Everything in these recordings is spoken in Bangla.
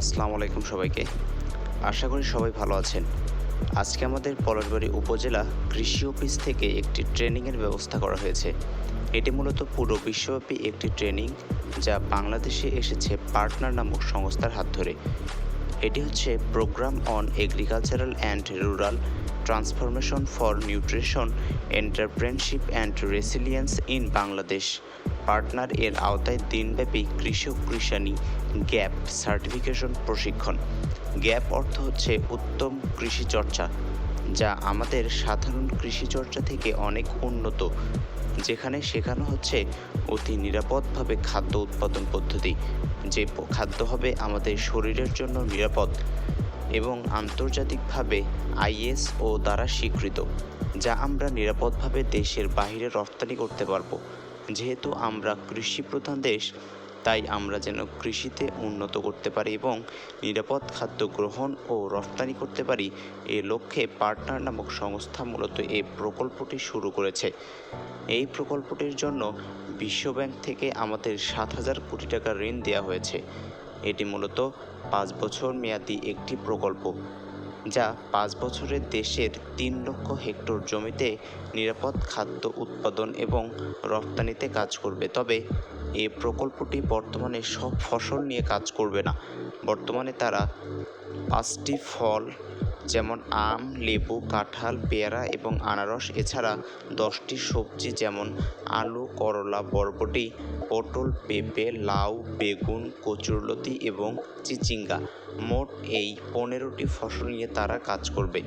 আসসালামু আলাইকুম সবাইকে। আশা করি সবাই ভালো আছেন। আজকে আমাদের পলাশবাড়ি উপজেলা কৃষি অফিস থেকে একটি ট্রেনিংয়ের ব্যবস্থা করা হয়েছে। এটি মূলত পুরো বিশ্বব্যাপী একটি ট্রেনিং যা বাংলাদেশে এসেছে পার্টনার নামক সংস্থার হাত ধরে। এটি হচ্ছে programme on agricultural and rural transformation for nutrition, entrepreneurship and resilience in Bangladesh. Partner এর আওতায় দিনব্যাপী কৃষক কৃষানি গ্যাপ সার্টিফিকেশন প্রশিক্ষণ। গ্যাপ অর্থ হচ্ছে উত্তম কৃষি চর্চা যা আমাদের সাধারণ কৃষি চর্চা থেকে অনেক উন্নত, যেখানে শেখানো হচ্ছে অতি নিরাপদভাবে খাদ্য উৎপাদন পদ্ধতি, যে খাদ্য হবে আমাদের শরীরের জন্য নিরাপদ। এবং আন্তর্জাতিকভাবে আইএস ও দ্বারা স্বীকৃত, যা আমরা নিরাপদভাবে দেশের বাইরে রপ্তানি করতে পারব। যেহেতু আমরা কৃষি প্রধান দেশ, তাই আমরা যেন কৃষিতে উন্নত করতে পারি এবং নিরাপদ খাদ্য গ্রহণ ও রপ্তানি করতে পারি, এ লক্ষ্যে পার্টনার নামক সংস্থা মূলত এই প্রকল্পটি শুরু করেছে। এই প্রকল্পটির জন্য বিশ্বব্যাংক থেকে আমাদের সাত হাজার কোটি টাকা ঋণ দেওয়া হয়েছে। এটি মূলত পাঁচ বছর মেয়াদি একটি প্রকল্প। যা পাঁচ বছরে দেশের তিন লক্ষ হেক্টর জমিতে নিরাপদ খাদ্য উৎপাদন এবং রপ্তানিতে কাজ করবে। তবে এ প্রকল্পটি বর্তমানে সব ফসল নিয়ে কাজ করবে না। বর্তমানে তারা পাঁচটি ফল, যেমন আম, লেবু, কাঁঠাল, পেয়ারা এবং আনারস, এছাড়া দশটি সবজি যেমন আলু, করলা, বরবটি, পটল, পেঁপে, লাউ, বেগুন, কচুরলতি এবং চিচিঙ্গা। মোট এই পনেরোটি ফসল নিয়ে তারা কাজ করবে।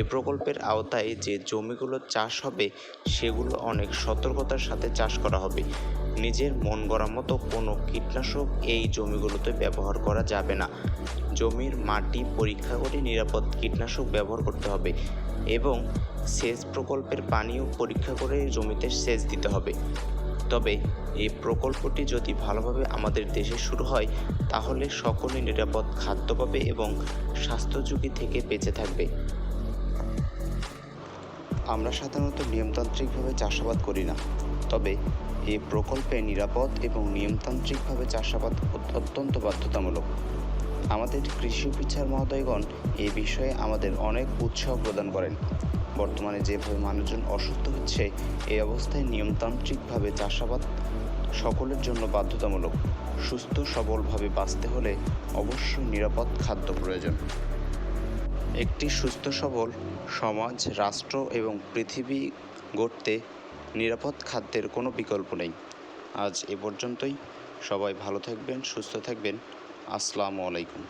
এ প্রকল্পের আওতায় যে জমিগুলো চাষ হবে, সেগুলো অনেক সতর্কতার সাথে চাষ করা হবে। নিজের মন গড়া মতো কোনো কীটনাশক এই জমিগুলোতে ব্যবহার করা যাবে না। জমির মাটি পরীক্ষা করে নিরাপদ কীটনাশক ব্যবহার করতে হবে এবং সেচ প্রকল্পের পানিও পরীক্ষা করে জমিতে সেচ দিতে হবে। তবে এই প্রকল্পটি যদি ভালোভাবে আমাদের দেশে শুরু হয়, তাহলে সকলে নিরাপদ খাদ্য পাবে এবং স্বাস্থ্য ঝুঁকি থেকে বেঁচে থাকবে। আমরা সাধারণত নিয়মতান্ত্রিকভাবে চাষাবাদ করি না, তবে এই প্রকল্পে নিরাপদ এবং নিয়মতান্ত্রিকভাবে চাষাবাদ অত্যন্ত বাধ্যতামূলক। আমাদের কৃষি অফিসার মহোদয়গণ এ বিষয়ে আমাদের অনেক উৎসাহ প্রদান করেন। বর্তমানে যেভাবে মানুষজন অসুস্থ হচ্ছে, এই অবস্থায় নিয়মতান্ত্রিকভাবে চাষাবাদ সকলের জন্য বাধ্যতামূলক। সুস্থ, সবলভাবে বাঁচতে হলে অবশ্যই নিরাপদ খাদ্য প্রয়োজন। একটি সুস্থ, সবল সমাজ, রাষ্ট্র এবং পৃথিবী গড়তে নিরাপদ খাদ্যের কোনো বিকল্প নেই। আজ এ পর্যন্তই। সবাই ভালো থাকবেন, সুস্থ থাকবেন। আসসালামু আলাইকুম।